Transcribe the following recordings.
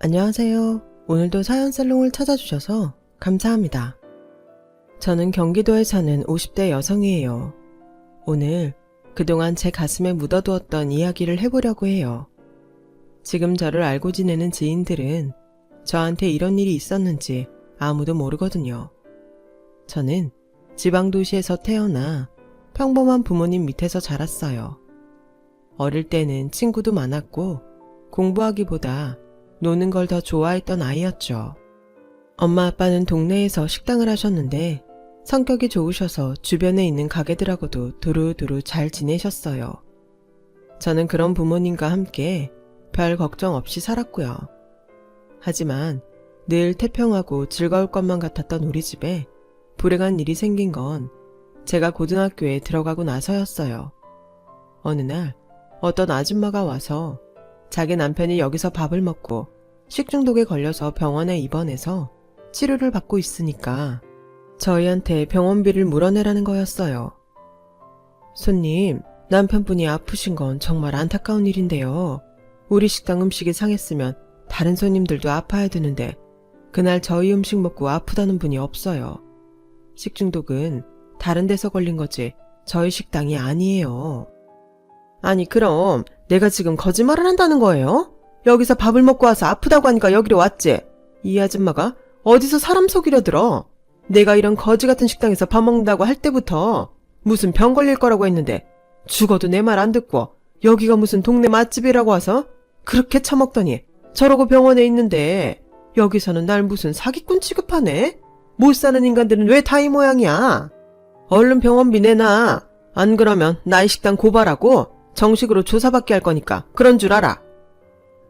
안녕하세요. 오늘도 사연 살롱을 찾아주셔서 감사합니다. 저는 경기도에 사는 50대 여성이에요. 오늘 그동안 제 가슴에 묻어두었던 이야기를 해보려고 해요. 지금 저를 알고 지내는 지인들은 저한테 이런 일이 있었는지 아무도 모르거든요. 저는 지방도시에서 태어나 평범한 부모님 밑에서 자랐어요. 어릴 때는 친구도 많았고 공부하기보다 노는 걸 더 좋아했던 아이였죠. 엄마 아빠는 동네에서 식당을 하셨는데 성격이 좋으셔서 주변에 있는 가게들하고도 두루두루 잘 지내셨어요. 저는 그런 부모님과 함께 별 걱정 없이 살았고요. 하지만 늘 태평하고 즐거울 것만 같았던 우리 집에 불행한 일이 생긴 건 제가 고등학교에 들어가고 나서였어요. 어느 날 어떤 아줌마가 와서 자기 남편이 여기서 밥을 먹고 식중독에 걸려서 병원에 입원해서 치료를 받고 있으니까 저희한테 병원비를 물어내라는 거였어요. 손님, 남편분이 아프신 건 정말 안타까운 일인데요. 우리 식당 음식이 상했으면 다른 손님들도 아파야 되는데 그날 저희 음식 먹고 아프다는 분이 없어요. 식중독은 다른 데서 걸린 거지 저희 식당이 아니에요. 아니 그럼 내가 지금 거짓말을 한다는 거예요? 여기서 밥을 먹고 와서 아프다고 하니까 여기로 왔지? 이 아줌마가 어디서 사람 속이려 들어? 내가 이런 거지 같은 식당에서 밥 먹는다고 할 때부터 무슨 병 걸릴 거라고 했는데 죽어도 내 말 안 듣고 여기가 무슨 동네 맛집이라고 와서 그렇게 처먹더니 저러고 병원에 있는데 여기서는 날 무슨 사기꾼 취급하네? 못 사는 인간들은 왜 다 이 모양이야? 얼른 병원비 내놔. 안 그러면 나이 식당 고발하고 정식으로 조사받게 할 거니까 그런 줄 알아.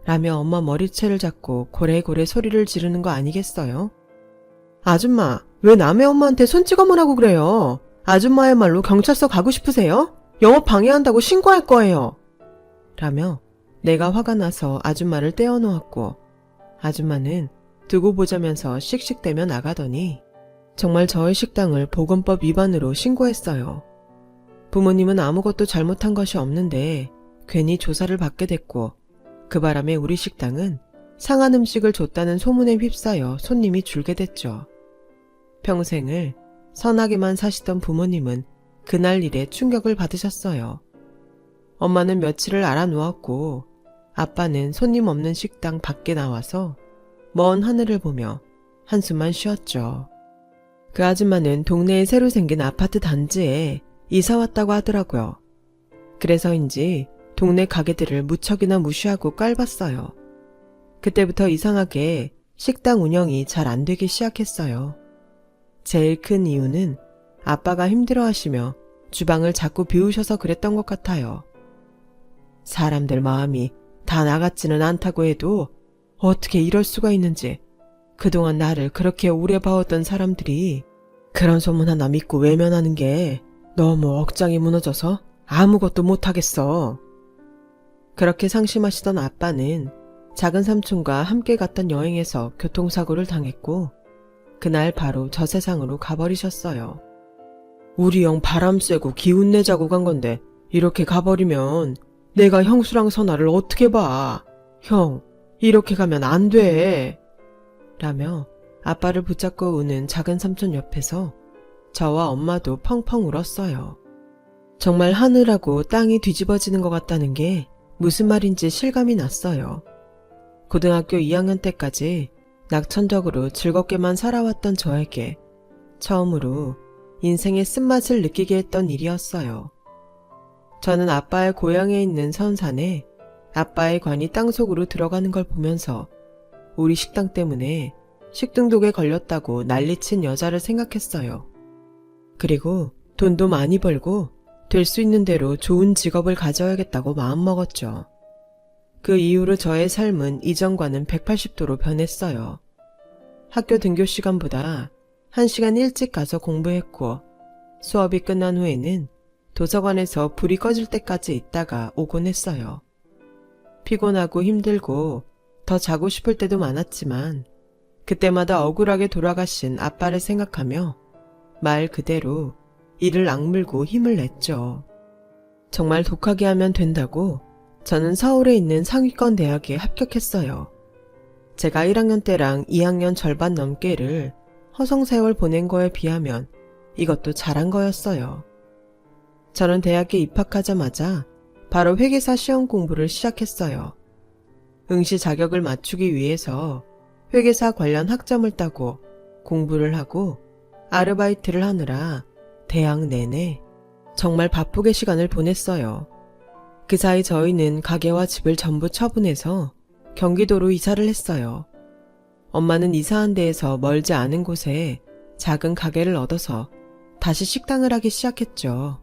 라며 엄마 머리채를 잡고 고래고래 소리를 지르는 거 아니겠어요? 아줌마, 왜 남의 엄마한테 손찌검을 하고 그래요? 아줌마야말로 경찰서 가고 싶으세요? 영업 방해한다고 신고할 거예요. 라며 내가 화가 나서 아줌마를 떼어놓았고 아줌마는 두고 보자면서 씩씩대며 나가더니 정말 저의 식당을 보건법 위반으로 신고했어요. 부모님은 아무것도 잘못한 것이 없는데 괜히 조사를 받게 됐고 그 바람에 우리 식당은 상한 음식을 줬다는 소문에 휩싸여 손님이 줄게 됐죠. 평생을 선하게만 사시던 부모님은 그날 일에 충격을 받으셨어요. 엄마는 며칠을 알아누웠고 아빠는 손님 없는 식당 밖에 나와서 먼 하늘을 보며 한숨만 쉬었죠. 그 아줌마는 동네에 새로 생긴 아파트 단지에 이사 왔다고 하더라고요. 그래서인지 동네 가게들을 무척이나 무시하고 깔봤어요. 그때부터 이상하게 식당 운영이 잘 안 되기 시작했어요. 제일 큰 이유는 아빠가 힘들어 하시며 주방을 자꾸 비우셔서 그랬던 것 같아요. 사람들 마음이 다 나같지는 않다고 해도 어떻게 이럴 수가 있는지 그동안 나를 그렇게 오래 봐왔던 사람들이 그런 소문 하나 믿고 외면하는 게 너무 억장이 무너져서 아무것도 못하겠어. 그렇게 상심하시던 아빠는 작은 삼촌과 함께 갔던 여행에서 교통사고를 당했고 그날 바로 저 세상으로 가버리셨어요. 우리 형 바람 쐬고 기운 내자고 간 건데 이렇게 가버리면 내가 형수랑 선아를 어떻게 봐. 형, 이렇게 가면 안 돼. 라며 아빠를 붙잡고 우는 작은 삼촌 옆에서 저와 엄마도 펑펑 울었어요. 정말 하늘하고 땅이 뒤집어지는 것 같다는 게 무슨 말인지 실감이 났어요. 고등학교 2학년 때까지 낙천적으로 즐겁게만 살아왔던 저에게 처음으로 인생의 쓴맛을 느끼게 했던 일이었어요. 저는 아빠의 고향에 있는 선산에 아빠의 관이 땅속으로 들어가는 걸 보면서 우리 식당 때문에 식중독에 걸렸다고 난리친 여자를 생각했어요. 그리고 돈도 많이 벌고 될 수 있는 대로 좋은 직업을 가져야겠다고 마음먹었죠. 그 이후로 저의 삶은 이전과는 180도로 변했어요. 학교 등교 시간보다 1시간 일찍 가서 공부했고 수업이 끝난 후에는 도서관에서 불이 꺼질 때까지 있다가 오곤 했어요. 피곤하고 힘들고 더 자고 싶을 때도 많았지만 그때마다 억울하게 돌아가신 아빠를 생각하며 말 그대로 이를 악물고 힘을 냈죠. 정말 독하게 하면 된다고 저는 서울에 있는 상위권 대학에 합격했어요. 제가 1학년 때랑 2학년 절반 넘게를 허송세월 보낸 거에 비하면 이것도 잘한 거였어요. 저는 대학에 입학하자마자 바로 회계사 시험 공부를 시작했어요. 응시 자격을 맞추기 위해서 회계사 관련 학점을 따고 공부를 하고 아르바이트를 하느라 대학 내내 정말 바쁘게 시간을 보냈어요. 그 사이 저희는 가게와 집을 전부 처분해서 경기도로 이사를 했어요. 엄마는 이사한 데에서 멀지 않은 곳에 작은 가게를 얻어서 다시 식당을 하기 시작했죠.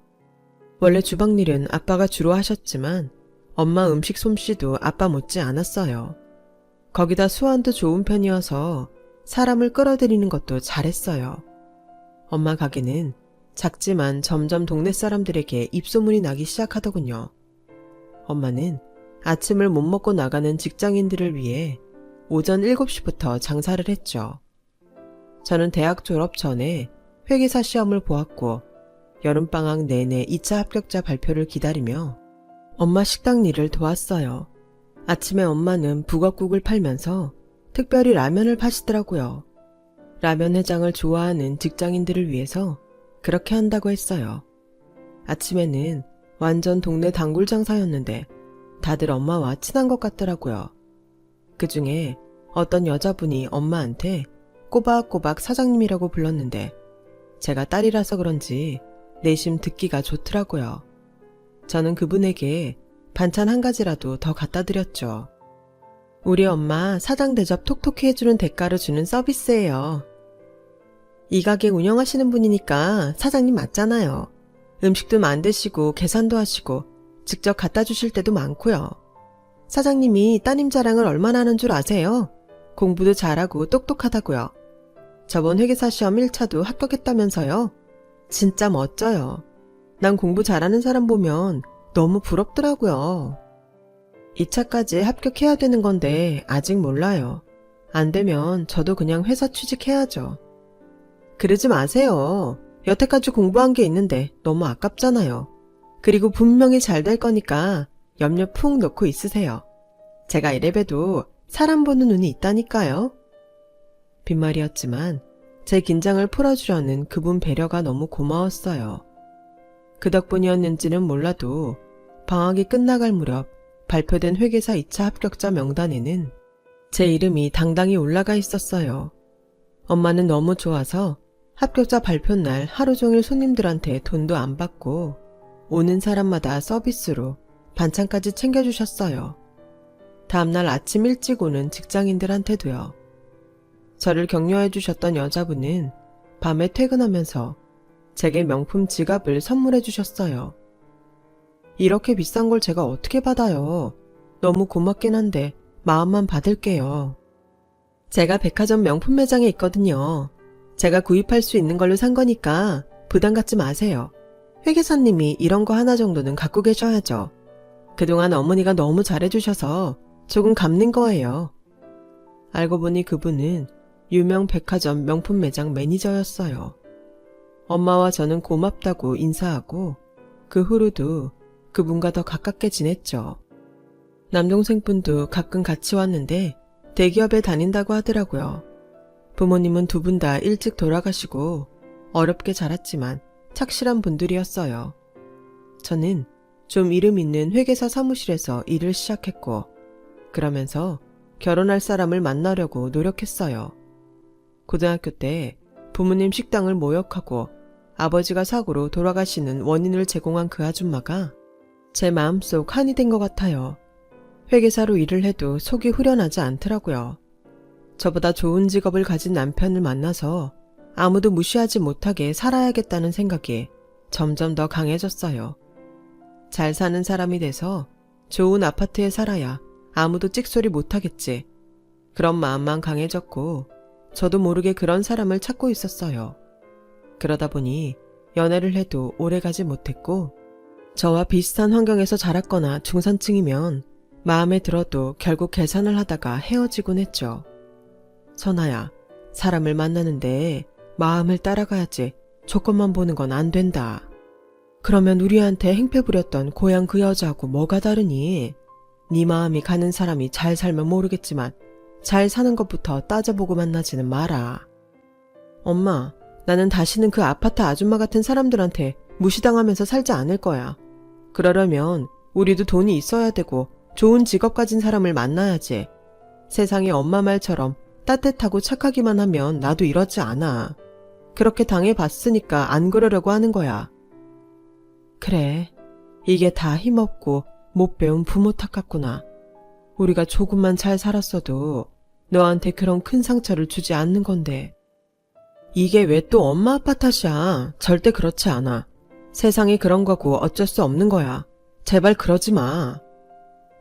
원래 주방일은 아빠가 주로 하셨지만 엄마 음식 솜씨도 아빠 못지 않았어요. 거기다 수완도 좋은 편이어서 사람을 끌어들이는 것도 잘했어요. 엄마 가게는 작지만 점점 동네 사람들에게 입소문이 나기 시작하더군요. 엄마는 아침을 못 먹고 나가는 직장인들을 위해 오전 7시부터 장사를 했죠. 저는 대학 졸업 전에 회계사 시험을 보았고 여름방학 내내 2차 합격자 발표를 기다리며 엄마 식당 일을 도왔어요. 아침에 엄마는 북엇국을 팔면서 특별히 라면을 파시더라고요. 라면 회장을 좋아하는 직장인들을 위해서 그렇게 한다고 했어요. 아침에는 완전 동네 단골 장사였는데 다들 엄마와 친한 것 같더라고요. 그 중에 어떤 여자분이 엄마한테 꼬박꼬박 사장님이라고 불렀는데 제가 딸이라서 그런지 내심 듣기가 좋더라고요. 저는 그분에게 반찬 한 가지라도 더 갖다 드렸죠. 우리 엄마 사장 대접 톡톡히 해주는 대가로 주는 서비스예요. 이 가게 운영하시는 분이니까 사장님 맞잖아요. 음식도 만드시고 계산도 하시고 직접 갖다 주실 때도 많고요. 사장님이 따님 자랑을 얼마나 하는 줄 아세요? 공부도 잘하고 똑똑하다고요. 저번 회계사 시험 1차도 합격했다면서요? 진짜 멋져요. 난 공부 잘하는 사람 보면 너무 부럽더라고요. 2차까지 합격해야 되는 건데 아직 몰라요. 안 되면 저도 그냥 회사 취직해야죠. 그러지 마세요. 여태까지 공부한 게 있는데 너무 아깝잖아요. 그리고 분명히 잘 될 거니까 염려 푹 넣고 있으세요. 제가 이래봬도 사람 보는 눈이 있다니까요. 빈말이었지만 제 긴장을 풀어주려는 그분 배려가 너무 고마웠어요. 그 덕분이었는지는 몰라도 방학이 끝나갈 무렵 발표된 회계사 2차 합격자 명단에는 제 이름이 당당히 올라가 있었어요. 엄마는 너무 좋아서 합격자 발표 날 하루 종일 손님들한테 돈도 안 받고 오는 사람마다 서비스로 반찬까지 챙겨주셨어요. 다음날 아침 일찍 오는 직장인들한테도요. 저를 격려해 주셨던 여자분은 밤에 퇴근하면서 제게 명품 지갑을 선물해 주셨어요. 이렇게 비싼 걸 제가 어떻게 받아요? 너무 고맙긴 한데 마음만 받을게요. 제가 백화점 명품 매장에 있거든요. 제가 구입할 수 있는 걸로 산 거니까 부담 갖지 마세요. 회계사님이 이런 거 하나 정도는 갖고 계셔야죠. 그동안 어머니가 너무 잘해주셔서 조금 갚는 거예요. 알고 보니 그분은 유명 백화점 명품 매장 매니저였어요. 엄마와 저는 고맙다고 인사하고 그 후로도 그분과 더 가깝게 지냈죠. 남동생분도 가끔 같이 왔는데 대기업에 다닌다고 하더라고요. 부모님은 두 분 다 일찍 돌아가시고 어렵게 자랐지만 착실한 분들이었어요. 저는 좀 이름 있는 회계사 사무실에서 일을 시작했고, 그러면서 결혼할 사람을 만나려고 노력했어요. 고등학교 때 부모님 식당을 모욕하고 아버지가 사고로 돌아가시는 원인을 제공한 그 아줌마가 제 마음속 한이 된 것 같아요. 회계사로 일을 해도 속이 후련하지 않더라고요. 저보다 좋은 직업을 가진 남편을 만나서 아무도 무시하지 못하게 살아야겠다는 생각이 점점 더 강해졌어요. 잘 사는 사람이 돼서 좋은 아파트에 살아야 아무도 찍소리 못하겠지. 그런 마음만 강해졌고, 저도 모르게 그런 사람을 찾고 있었어요. 그러다 보니 연애를 해도 오래 가지 못했고, 저와 비슷한 환경에서 자랐거나 중산층이면 마음에 들어도 결국 계산을 하다가 헤어지곤 했죠. 선아야, 사람을 만나는데 마음을 따라가야지 조건만 보는 건 안 된다. 그러면 우리한테 행패 부렸던 고향 그 여자하고 뭐가 다르니? 네 마음이 가는 사람이 잘 살면 모르겠지만 잘 사는 것부터 따져보고 만나지는 마라. 엄마, 나는 다시는 그 아파트 아줌마 같은 사람들한테 무시당하면서 살지 않을 거야. 그러려면 우리도 돈이 있어야 되고 좋은 직업 가진 사람을 만나야지. 세상에 엄마 말처럼 따뜻하고 착하기만 하면 나도 이러지 않아. 그렇게 당해봤으니까 안 그러려고 하는 거야. 그래. 이게 다 힘없고 못 배운 부모 탓 같구나. 우리가 조금만 잘 살았어도 너한테 그런 큰 상처를 주지 않는 건데. 이게 왜 또 엄마 아빠 탓이야. 절대 그렇지 않아. 세상에 그런 거고 어쩔 수 없는 거야. 제발 그러지 마.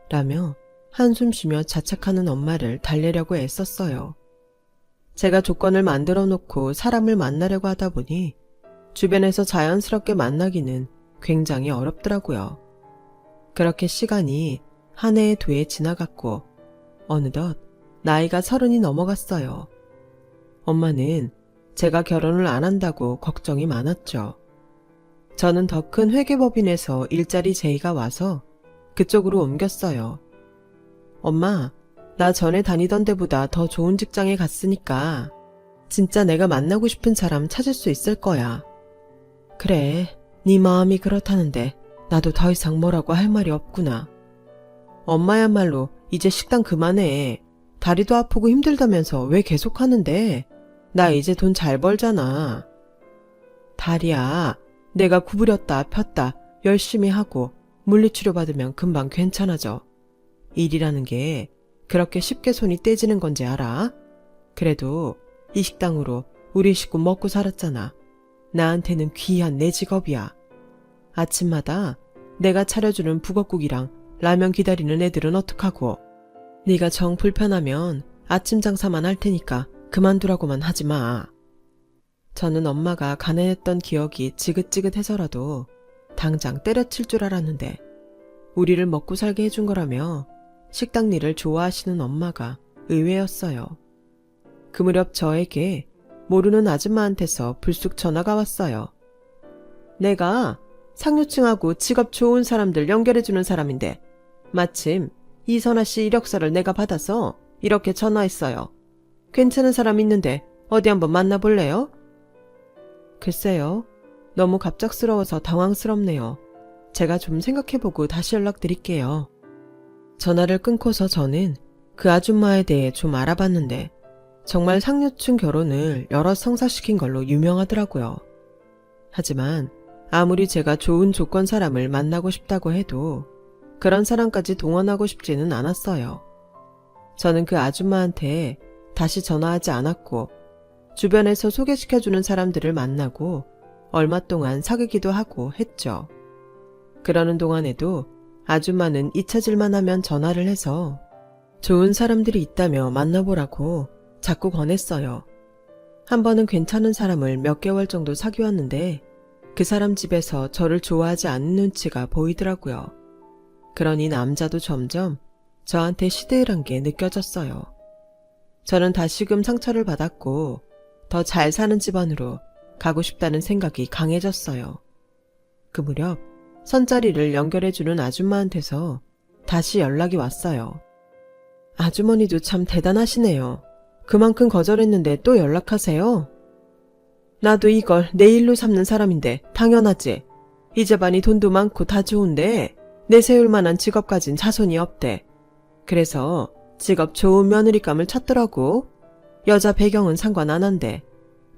라며 한숨 쉬며 자책하는 엄마를 달래려고 애썼어요. 제가 조건을 만들어 놓고 사람을 만나려고 하다 보니 주변에서 자연스럽게 만나기는 굉장히 어렵더라고요. 그렇게 시간이 한 해에 두해 지나갔고 어느덧 나이가 서른이 넘어갔어요. 엄마는 제가 결혼을 안 한다고 걱정이 많았죠. 저는 더 큰 회계법인에서 일자리 제의가 와서 그쪽으로 옮겼어요. 엄마, 나 전에 다니던 데보다 더 좋은 직장에 갔으니까 진짜 내가 만나고 싶은 사람 찾을 수 있을 거야. 그래, 네 마음이 그렇다는데 나도 더 이상 뭐라고 할 말이 없구나. 엄마야말로 이제 식당 그만해. 다리도 아프고 힘들다면서 왜 계속 하는데? 나 이제 돈 잘 벌잖아. 다리야, 내가 구부렸다 폈다 열심히 하고 물리치료 받으면 금방 괜찮아져. 일이라는 게 그렇게 쉽게 손이 떼지는 건지 알아? 그래도 이 식당으로 우리 식구 먹고 살았잖아. 나한테는 귀한 내 직업이야. 아침마다 내가 차려주는 북엇국이랑 라면 기다리는 애들은 어떡하고. 네가 정 불편하면 아침 장사만 할 테니까 그만두라고만 하지 마. 저는 엄마가 가난했던 기억이 지긋지긋해서라도 당장 때려칠 줄 알았는데 우리를 먹고 살게 해준 거라며 식당 일을 좋아하시는 엄마가 의외였어요. 그 무렵 저에게 모르는 아줌마한테서 불쑥 전화가 왔어요. 내가 상류층하고 직업 좋은 사람들 연결해주는 사람인데 마침 이선아 씨 이력서를 내가 받아서 이렇게 전화했어요. 괜찮은 사람 있는데 어디 한번 만나볼래요? 글쎄요. 너무 갑작스러워서 당황스럽네요. 제가 좀 생각해보고 다시 연락드릴게요. 전화를 끊고서 저는 그 아줌마에 대해 좀 알아봤는데 정말 상류층 결혼을 여러 성사시킨 걸로 유명하더라고요. 하지만 아무리 제가 좋은 조건 사람을 만나고 싶다고 해도 그런 사람까지 동원하고 싶지는 않았어요. 저는 그 아줌마한테 다시 전화하지 않았고 주변에서 소개시켜주는 사람들을 만나고 얼마 동안 사귀기도 하고 했죠. 그러는 동안에도 아줌마는 잊혀질만 하면 전화를 해서 좋은 사람들이 있다며 만나보라고 자꾸 권했어요. 한 번은 괜찮은 사람을 몇 개월 정도 사귀었는데 그 사람 집에서 저를 좋아하지 않는 눈치가 보이더라고요. 그러니 남자도 점점 저한테 시들한 게 느껴졌어요. 저는 다시금 상처를 받았고 더 잘 사는 집안으로 가고 싶다는 생각이 강해졌어요. 그 무렵 선자리를 연결해주는 아줌마한테서 다시 연락이 왔어요. 아주머니도 참 대단하시네요. 그만큼 거절했는데 또 연락하세요? 나도 이걸 내 일로 삼는 사람인데 당연하지. 이제 반이 돈도 많고 다 좋은데 내세울 만한 직업 가진 자손이 없대. 그래서 직업 좋은 며느리감을 찾더라고. 여자 배경은 상관 안 한대.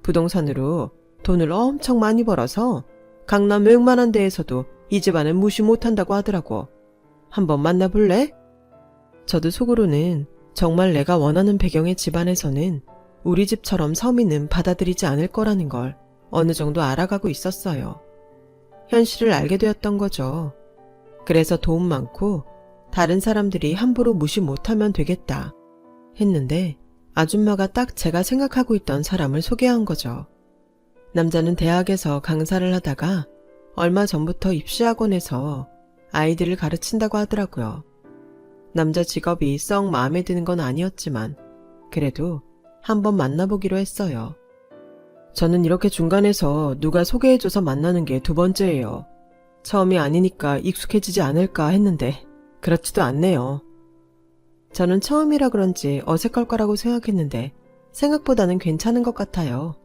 부동산으로 돈을 엄청 많이 벌어서 강남 웬만한 데에서도 이 집안은 무시 못한다고 하더라고. 한번 만나볼래? 저도 속으로는 정말 내가 원하는 배경의 집안에서는 우리 집처럼 서민은 받아들이지 않을 거라는 걸 어느 정도 알아가고 있었어요. 현실을 알게 되었던 거죠. 그래서 돈 많고 다른 사람들이 함부로 무시 못하면 되겠다 했는데 아줌마가 딱 제가 생각하고 있던 사람을 소개한 거죠. 남자는 대학에서 강사를 하다가 얼마 전부터 입시학원에서 아이들을 가르친다고 하더라고요. 남자 직업이 썩 마음에 드는 건 아니었지만 그래도 한번 만나보기로 했어요. 저는 이렇게 중간에서 누가 소개해줘서 만나는 게 두 번째예요. 처음이 아니니까 익숙해지지 않을까 했는데 그렇지도 않네요. 저는 처음이라 그런지 어색할 거라고 생각했는데 생각보다는 괜찮은 것 같아요.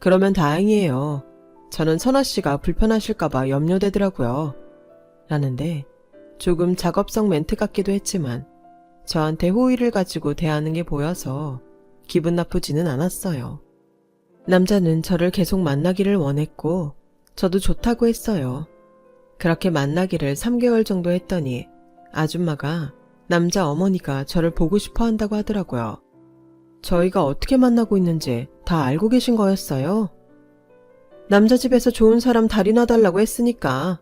그러면 다행이에요. 저는 선아 씨가 불편하실까봐 염려되더라고요. 라는데 조금 작업성 멘트 같기도 했지만 저한테 호의를 가지고 대하는 게 보여서 기분 나쁘지는 않았어요. 남자는 저를 계속 만나기를 원했고 저도 좋다고 했어요. 그렇게 만나기를 3개월 정도 했더니 아줌마가 남자 어머니가 저를 보고 싶어 한다고 하더라고요. 저희가 어떻게 만나고 있는지 다 알고 계신 거였어요. 남자 집에서 좋은 사람 다리 놔달라고 했으니까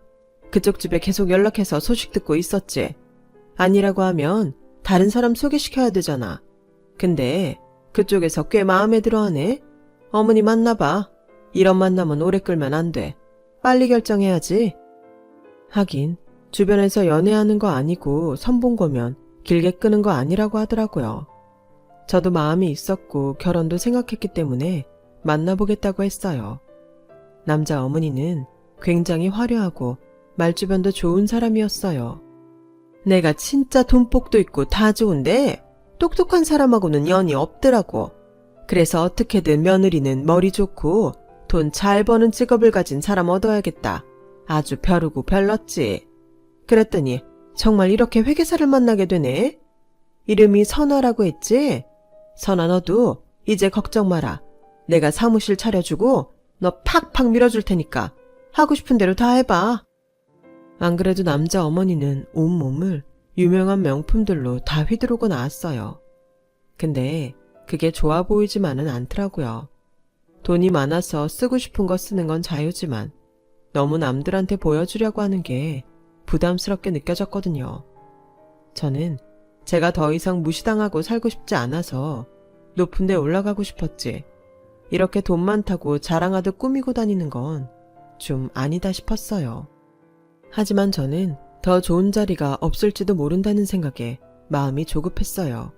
그쪽 집에 계속 연락해서 소식 듣고 있었지. 아니라고 하면 다른 사람 소개시켜야 되잖아. 근데 그쪽에서 꽤 마음에 들어 하네. 어머니 만나봐. 이런 만남은 오래 끌면 안 돼. 빨리 결정해야지. 하긴 주변에서 연애하는 거 아니고 선본 거면 길게 끄는 거 아니라고 하더라고요. 저도 마음이 있었고 결혼도 생각했기 때문에 만나보겠다고 했어요. 남자 어머니는 굉장히 화려하고 말주변도 좋은 사람이었어요. 내가 진짜 돈복도 있고 다 좋은데 똑똑한 사람하고는 연이 없더라고. 그래서 어떻게든 며느리는 머리 좋고 돈 잘 버는 직업을 가진 사람 얻어야겠다. 아주 벼르고 별렀지. 그랬더니 정말 이렇게 회계사를 만나게 되네. 이름이 선아라고 했지? 선아 너도 이제 걱정 마라. 내가 사무실 차려주고 너 팍팍 밀어줄 테니까 하고 싶은 대로 다 해봐. 안 그래도 남자 어머니는 온몸을 유명한 명품들로 다 휘두르고 나왔어요. 근데 그게 좋아 보이지만은 않더라고요. 돈이 많아서 쓰고 싶은 거 쓰는 건 자유지만 너무 남들한테 보여주려고 하는 게 부담스럽게 느껴졌거든요. 저는 제가 더 이상 무시당하고 살고 싶지 않아서 높은 데 올라가고 싶었지. 이렇게 돈 많다고 자랑하듯 꾸미고 다니는 건 좀 아니다 싶었어요. 하지만 저는 더 좋은 자리가 없을지도 모른다는 생각에 마음이 조급했어요.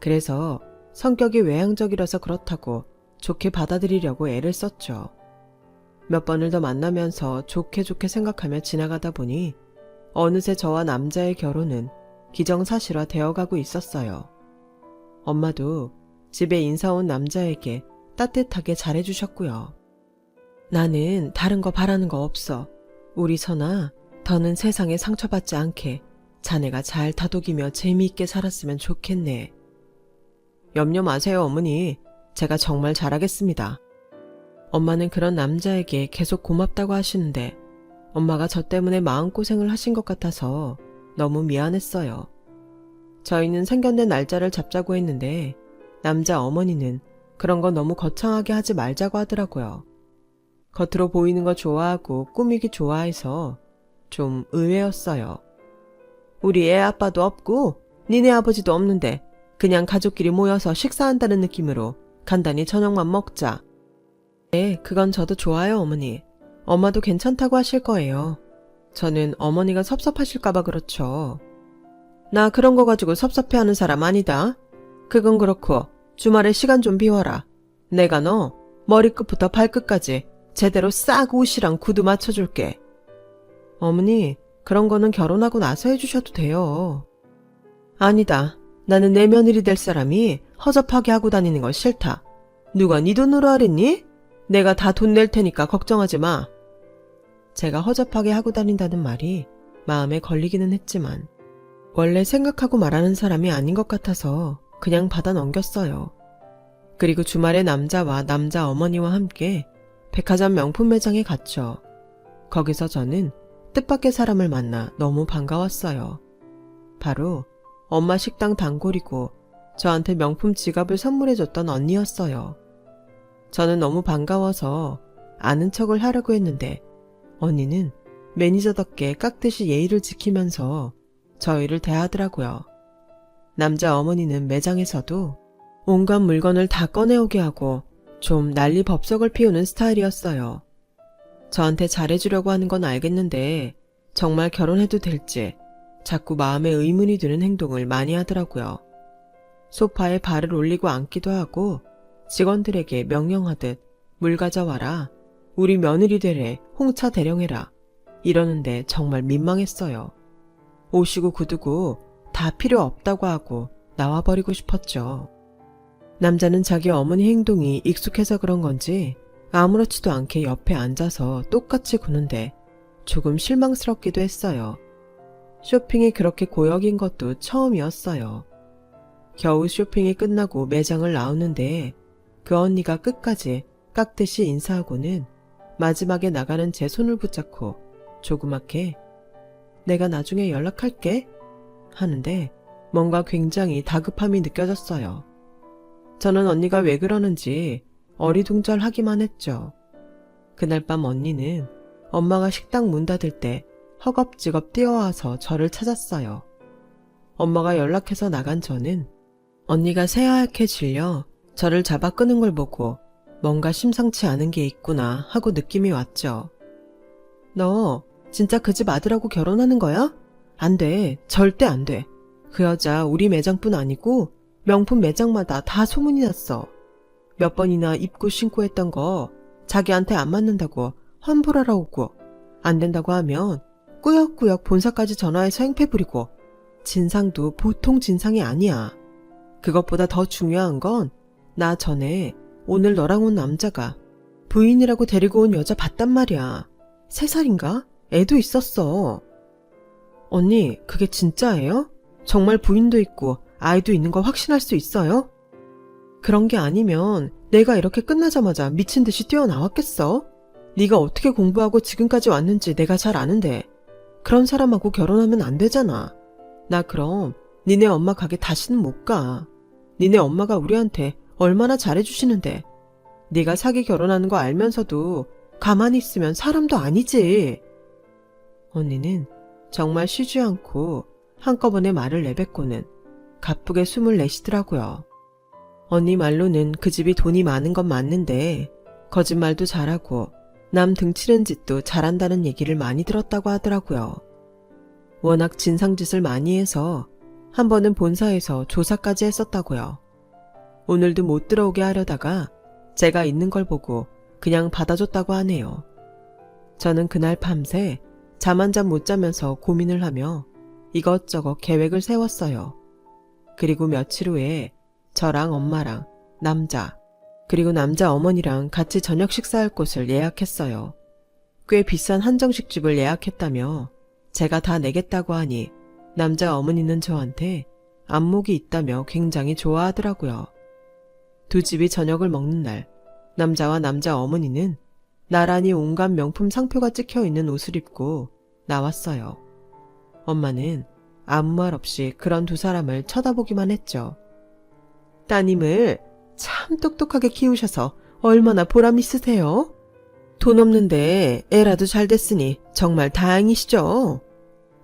그래서 성격이 외향적이라서 그렇다고 좋게 받아들이려고 애를 썼죠. 몇 번을 더 만나면서 좋게 좋게 생각하며 지나가다 보니 어느새 저와 남자의 결혼은 기정사실화 되어가고 있었어요. 엄마도 집에 인사 온 남자에게 따뜻하게 잘해주셨고요. 나는 다른 거 바라는 거 없어. 우리 선아, 더는 세상에 상처받지 않게 자네가 잘 다독이며 재미있게 살았으면 좋겠네. 염려 마세요, 어머니. 제가 정말 잘하겠습니다. 엄마는 그런 남자에게 계속 고맙다고 하시는데 엄마가 저 때문에 마음고생을 하신 것 같아서 너무 미안했어요. 저희는 생견된 날짜를 잡자고 했는데 남자 어머니는 그런 거 너무 거창하게 하지 말자고 하더라고요. 겉으로 보이는 거 좋아하고 꾸미기 좋아해서 좀 의외였어요. 우리 애 아빠도 없고 니네 아버지도 없는데 그냥 가족끼리 모여서 식사한다는 느낌으로 간단히 저녁만 먹자. 네, 그건 저도 좋아요, 어머니. 엄마도 괜찮다고 하실 거예요. 저는 어머니가 섭섭하실까봐 그렇죠. 나 그런 거 가지고 섭섭해하는 사람 아니다. 그건 그렇고 주말에 시간 좀 비워라. 내가 너 머리끝부터 발끝까지 제대로 싹 옷이랑 구두 맞춰줄게. 어머니, 그런 거는 결혼하고 나서 해주셔도 돼요. 아니다. 나는 내 며느리 될 사람이 허접하게 하고 다니는 건 싫다. 누가 네 돈으로 하랬니? 내가 다 돈 낼 테니까 걱정하지 마. 제가 허접하게 하고 다닌다는 말이 마음에 걸리기는 했지만 원래 생각하고 말하는 사람이 아닌 것 같아서 그냥 받아 넘겼어요. 그리고 주말에 남자와 남자 어머니와 함께 백화점 명품 매장에 갔죠. 거기서 저는 뜻밖의 사람을 만나 너무 반가웠어요. 바로 엄마 식당 단골이고 저한테 명품 지갑을 선물해줬던 언니였어요. 저는 너무 반가워서 아는 척을 하려고 했는데 언니는 매니저답게 깍듯이 예의를 지키면서 저희를 대하더라고요. 남자 어머니는 매장에서도 온갖 물건을 다 꺼내오게 하고 좀 난리 법석을 피우는 스타일이었어요. 저한테 잘해주려고 하는 건 알겠는데 정말 결혼해도 될지 자꾸 마음에 의문이 드는 행동을 많이 하더라고요. 소파에 발을 올리고 앉기도 하고 직원들에게 명령하듯 물 가져와라. 우리 며느리 되래. 홍차 대령해라. 이러는데 정말 민망했어요. 오시고 구두고 다 필요 없다고 하고 나와버리고 싶었죠. 남자는 자기 어머니 행동이 익숙해서 그런 건지 아무렇지도 않게 옆에 앉아서 똑같이 구는데 조금 실망스럽기도 했어요. 쇼핑이 그렇게 고역인 것도 처음이었어요. 겨우 쇼핑이 끝나고 매장을 나오는데 그 언니가 끝까지 깍듯이 인사하고는 마지막에 나가는 제 손을 붙잡고 조그맣게 내가 나중에 연락할게 하는데 뭔가 굉장히 다급함이 느껴졌어요. 저는 언니가 왜 그러는지 어리둥절하기만 했죠. 그날 밤 언니는 엄마가 식당 문 닫을 때 허겁지겁 뛰어와서 저를 찾았어요. 엄마가 연락해서 나간 저는 언니가 새하얗게 질려 저를 잡아 끄는 걸 보고 뭔가 심상치 않은 게 있구나 하고 느낌이 왔죠. 너 진짜 그 집 아들하고 결혼하는 거야? 안 돼. 절대 안 돼. 그 여자 우리 매장뿐 아니고 명품 매장마다 다 소문이 났어. 몇 번이나 입고 신고 했던 거 자기한테 안 맞는다고 환불하러 오고 안 된다고 하면 꾸역꾸역 본사까지 전화해서 행패 부리고 진상도 보통 진상이 아니야. 그것보다 더 중요한 건 나 전에 오늘 너랑 온 남자가 부인이라고 데리고 온 여자 봤단 말이야. 세 살인가? 애도 있었어. 언니, 그게 진짜예요? 정말 부인도 있고 아이도 있는 거 확신할 수 있어요? 그런 게 아니면 내가 이렇게 끝나자마자 미친 듯이 뛰어나왔겠어? 네가 어떻게 공부하고 지금까지 왔는지 내가 잘 아는데 그런 사람하고 결혼하면 안 되잖아. 나 그럼 니네 엄마 가게 다시는 못 가. 니네 엄마가 우리한테 얼마나 잘해주시는데 네가 사기 결혼하는 거 알면서도 가만히 있으면 사람도 아니지. 언니는 정말 쉬지 않고 한꺼번에 말을 내뱉고는 가쁘게 숨을 내쉬더라고요. 언니 말로는 그 집이 돈이 많은 건 맞는데 거짓말도 잘하고 남 등치는 짓도 잘한다는 얘기를 많이 들었다고 하더라고요. 워낙 진상짓을 많이 해서 한 번은 본사에서 조사까지 했었다고요. 오늘도 못 들어오게 하려다가 제가 있는 걸 보고 그냥 받아줬다고 하네요. 저는 그날 밤새 잠 한 잠 못 자면서 고민을 하며 이것저것 계획을 세웠어요. 그리고 며칠 후에 저랑 엄마랑 남자, 그리고 남자 어머니랑 같이 저녁 식사할 곳을 예약했어요. 꽤 비싼 한정식 집을 예약했다며 제가 다 내겠다고 하니 남자 어머니는 저한테 안목이 있다며 굉장히 좋아하더라고요. 두 집이 저녁을 먹는 날, 남자와 남자 어머니는 나란히 온갖 명품 상표가 찍혀 있는 옷을 입고 나왔어요. 엄마는 아무 말 없이 그런 두 사람을 쳐다보기만 했죠. 따님을 참 똑똑하게 키우셔서 얼마나 보람 있으세요? 돈 없는데 애라도 잘 됐으니 정말 다행이시죠?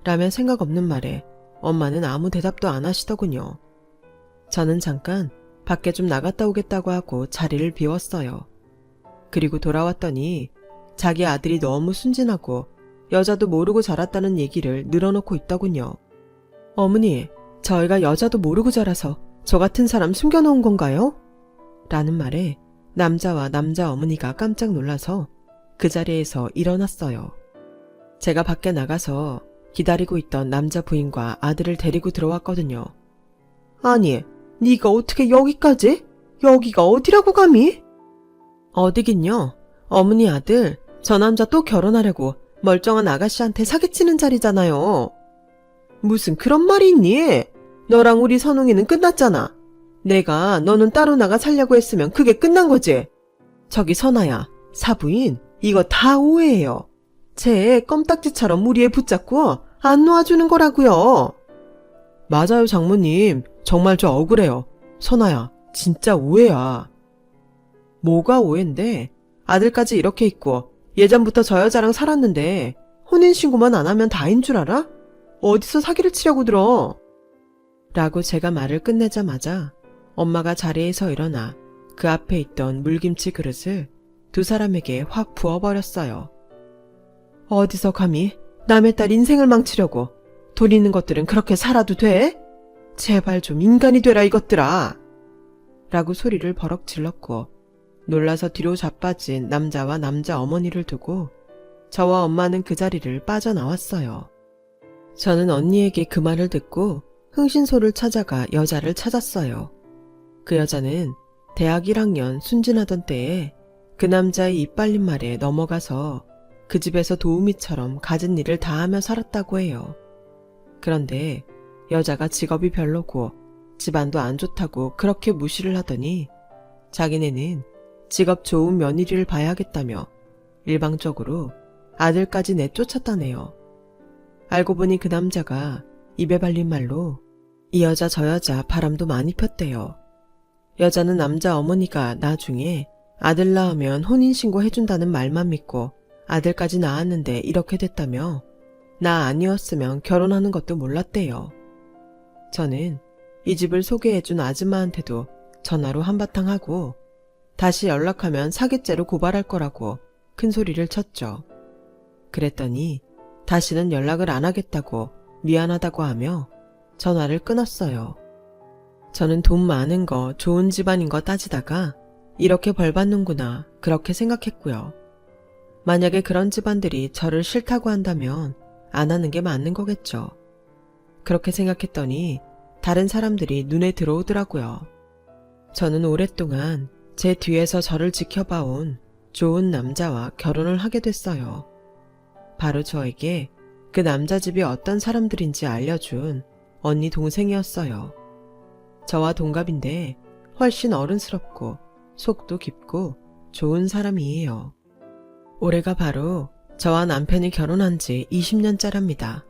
라며 생각 없는 말에 엄마는 아무 대답도 안 하시더군요. 저는 잠깐 밖에 좀 나갔다 오겠다고 하고 자리를 비웠어요. 그리고 돌아왔더니 자기 아들이 너무 순진하고 여자도 모르고 자랐다는 얘기를 늘어놓고 있더군요. 어머니, 저희가 여자도 모르고 자라서 저 같은 사람 숨겨놓은 건가요? 라는 말에 남자와 남자 어머니가 깜짝 놀라서 그 자리에서 일어났어요. 제가 밖에 나가서 기다리고 있던 남자 부인과 아들을 데리고 들어왔거든요. 아니, 네가 어떻게 여기까지? 여기가 어디라고 감히? 어디긴요. 어머니 아들, 저 남자 또 결혼하려고 멀쩡한 아가씨한테 사기치는 자리잖아요. 무슨 그런 말이 있니? 너랑 우리 선웅이는 끝났잖아. 내가 너는 따로 나가 살려고 했으면 그게 끝난 거지. 저기 선아야, 사부인, 이거 다 오해예요. 쟤 껌딱지처럼 무리에 붙잡고 안 놓아주는 거라고요. 맞아요, 장모님. 정말 저 억울해요. 선아야, 진짜 오해야. 뭐가 오해인데? 아들까지 이렇게 있고 예전부터 저 여자랑 살았는데 혼인신고만 안 하면 다인 줄 알아? 어디서 사기를 치려고 들어? 라고 제가 말을 끝내자마자 엄마가 자리에서 일어나 그 앞에 있던 물김치 그릇을 두 사람에게 확 부어버렸어요. 어디서 감히 남의 딸 인생을 망치려고 돈 있는 것들은 그렇게 살아도 돼? 제발 좀 인간이 되라 이것들아! 라고 소리를 버럭 질렀고 놀라서 뒤로 자빠진 남자와 남자 어머니를 두고 저와 엄마는 그 자리를 빠져나왔어요. 저는 언니에게 그 말을 듣고 흥신소를 찾아가 여자를 찾았어요. 그 여자는 대학 1학년 순진하던 때에 그 남자의 이빨린 말에 넘어가서 그 집에서 도우미처럼 가진 일을 다 하며 살았다고 해요. 그런데 여자가 직업이 별로고 집안도 안 좋다고 그렇게 무시를 하더니 자기네는 직업 좋은 며느리를 봐야겠다며 일방적으로 아들까지 내쫓았다네요. 알고 보니 그 남자가 입에 발린 말로 이 여자 저 여자 바람도 많이 폈대요. 여자는 남자 어머니가 나중에 아들 낳으면 혼인신고 해준다는 말만 믿고 아들까지 낳았는데 이렇게 됐다며 나 아니었으면 결혼하는 것도 몰랐대요. 저는 이 집을 소개해준 아줌마한테도 전화로 한바탕 하고 다시 연락하면 사기죄로 고발할 거라고 큰 소리를 쳤죠. 그랬더니 다시는 연락을 안 하겠다고 미안하다고 하며 전화를 끊었어요. 저는 돈 많은 거 좋은 집안인 거 따지다가 이렇게 벌 받는구나 그렇게 생각했고요. 만약에 그런 집안들이 저를 싫다고 한다면 안 하는 게 맞는 거겠죠. 그렇게 생각했더니 다른 사람들이 눈에 들어오더라고요. 저는 오랫동안 제 뒤에서 저를 지켜봐온 좋은 남자와 결혼을 하게 됐어요. 바로 저에게 그 남자 집이 어떤 사람들인지 알려준 언니 동생이었어요. 저와 동갑인데 훨씬 어른스럽고 속도 깊고 좋은 사람이에요. 올해가 바로 저와 남편이 결혼한 지 20년째랍니다.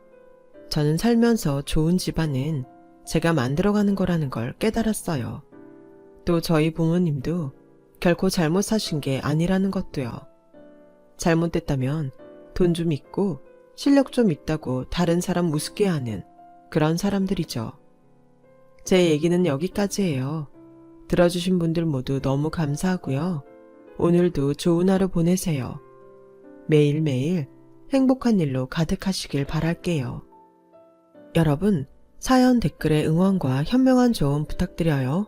저는 살면서 좋은 집안은 제가 만들어가는 거라는 걸 깨달았어요. 또 저희 부모님도 결코 잘못 사신 게 아니라는 것도요. 잘못됐다면 돈 좀 있고 실력 좀 있다고 다른 사람 우습게 하는 그런 사람들이죠. 제 얘기는 여기까지예요. 들어주신 분들 모두 너무 감사하고요. 오늘도 좋은 하루 보내세요. 매일매일 행복한 일로 가득하시길 바랄게요. 여러분, 사연 댓글에 응원과 현명한 조언 부탁드려요.